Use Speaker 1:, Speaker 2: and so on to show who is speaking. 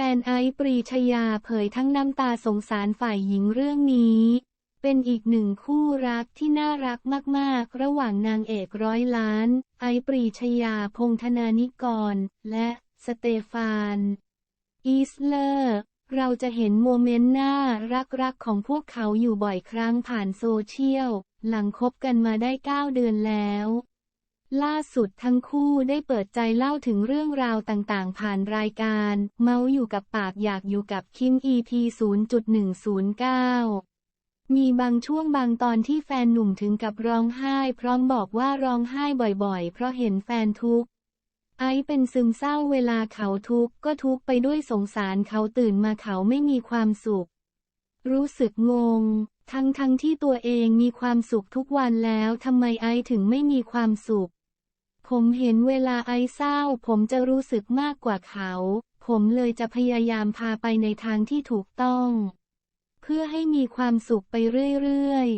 Speaker 1: แฟนไอซ์ปรีชยาเผยทั้งน้ำตาสงสารฝ่ายหญิงเรื่องนี้ เป็นอีกหนึ่งคู่รักที่น่ารักมากๆ ระหว่างนางเอกร้อยล้าน ไอซ์ปรีชยาพงธนานิกร และสเตฟาน อีสเลอร์ เราจะเห็นโมเมนต์น่ารักๆ ของพวกเขาอยู่บ่อยครั้งผ่านโซเชียล หลังคบกันมาได้ 9 เดือนแล้ว ล่าสุดทั้งคู่ได้เปิดใจเล่าถึงเรื่องราวต่างๆ ผ่านรายการ เมาอยู่กับปากอยากอยู่กับคิม EP 0.109 มีบางช่วงบางตอนที่แฟนหนุ่มถึงกับร้องไห้ พร้อมบอกว่าร้องไห้บ่อยๆ เพราะเห็นแฟนทุกข์ ไอซ์เป็นซึมเศร้าเวลาเขาทุกข์ก็ทุกข์ไปด้วยสงสารเขาตื่นมาเขาไม่มีความสุข รู้สึกงงทั้งทั้งที่ตัวเองมีความสุขทุกวันแล้วทำไมไอถึงไม่มีความสุข ผมเห็นเวลาไอเศร้า ผมจะรู้สึกมากกว่าเขา ผมเลยจะพยายามพาไปในทางที่ถูกต้อง เพื่อให้มีความสุขไปเรื่อย